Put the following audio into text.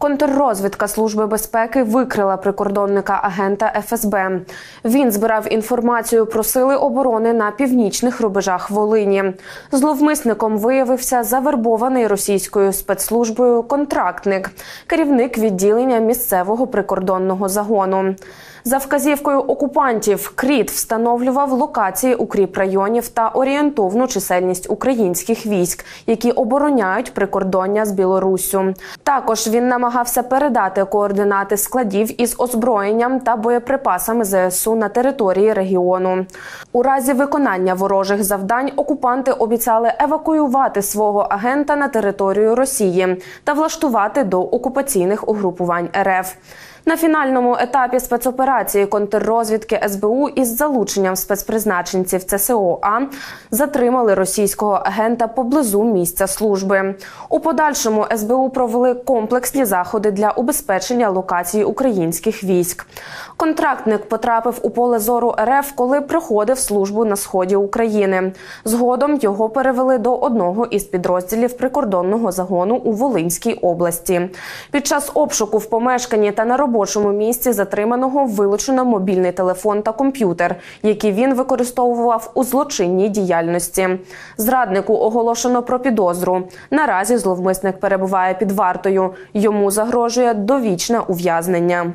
Контррозвідка Служби безпеки викрила прикордонника агента ФСБ. Він збирав інформацію про сили оборони на північних рубежах Волині. Зловмисником виявився завербований російською спецслужбою контрактник, керівник відділення місцевого прикордонного загону. За вказівкою окупантів Кріт встановлював локації укріп районів та орієнтовну чисельність українських військ, які обороняють прикордоння з Білоруссю. Також він намагався передати координати складів із озброєнням та боєприпасами ЗСУ на території регіону. У разі виконання ворожих завдань окупанти обіцяли евакуювати свого агента на територію Росії та влаштувати до окупаційних угрупувань РФ. На фінальному етапі спецоперації контррозвідки СБУ із залученням спецпризначенців ЦСО А затримали російського агента поблизу місця служби. У подальшому СБУ провели комплексні заходи для убезпечення локацій українських військ. Контрактник потрапив у поле зору РФ, коли приходив службу на сході України. Згодом його перевели до одного із підрозділів прикордонного загону у Волинській області. Під час обшуку в помешканні та на робочому місці затриманого вилучено мобільний телефон та комп'ютер, які він використовував у злочинній діяльності. Зраднику оголошено про підозру. Наразі зловмисник перебуває під вартою. Йому загрожує довічне ув'язнення.